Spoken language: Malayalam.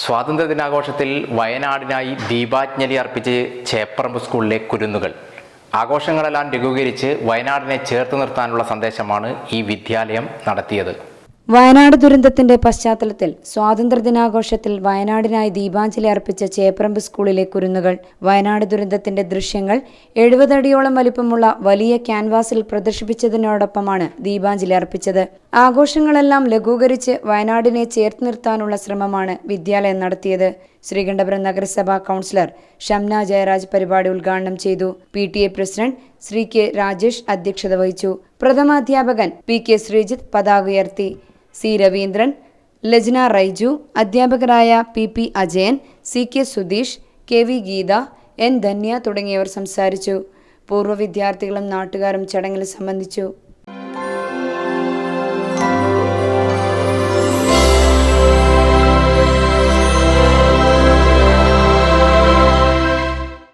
സ്വാതന്ത്ര്യ ദിനാഘോഷത്തിൽ വയനാടിനായി ദീപാജ്ഞലി അർപ്പിച്ച് ചേപ്പറമ്പ് സ്കൂളിലെ കുരുന്നുകൾ. ആഘോഷങ്ങളെല്ലാം ലഘൂകരിച്ച് വയനാടിനെ ചേർത്ത് നിർത്താനുള്ള സന്ദേശമാണ് ഈ വിദ്യാലയം നടത്തിയത്. വയനാട് ദുരന്തത്തിന്റെ പശ്ചാത്തലത്തിൽ സ്വാതന്ത്ര്യ ദിനാഘോഷത്തിൽ വയനാടിനായി ദീപാഞ്ജലി അർപ്പിച്ച ചേപ്പറമ്പ് സ്കൂളിലെ കുരുന്നുകൾ വയനാട് ദുരന്തത്തിന്റെ ദൃശ്യങ്ങൾ എഴുപതടിയോളം വലിപ്പമുള്ള വലിയ ക്യാൻവാസിൽ പ്രദർശിപ്പിച്ചതിനോടൊപ്പമാണ് ദീപാഞ്ജലി അർപ്പിച്ചത്. ആഘോഷങ്ങളെല്ലാം ലഘൂകരിച്ച് വയനാടിനെ ചേർത്ത് നിർത്താനുള്ള ശ്രമമാണ് വിദ്യാലയം നടത്തിയത്. ശ്രീകണ്ഠപുരം നഗരസഭാ കൗൺസിലർ ഷംന ജയരാജ് പരിപാടി ഉദ്ഘാടനം ചെയ്തു. P T A president Shri K Rajesh അധ്യക്ഷത വഹിച്ചു. പ്രഥമാധ്യാപകൻ പി കെ ശ്രീജിത്ത് പതാക ഉയർത്തി. സി രവീന്ദ്രൻ ലജ്ന റൈജു അധ്യാപകരായ P P Ajayan C K Sudheesh K V Geetha N Dhanya തുടങ്ങിയവർ സംസാരിച്ചു. പൂർവ വിദ്യാർത്ഥികളും നാട്ടുകാരും ചടങ്ങിൽ സംബന്ധിച്ചു.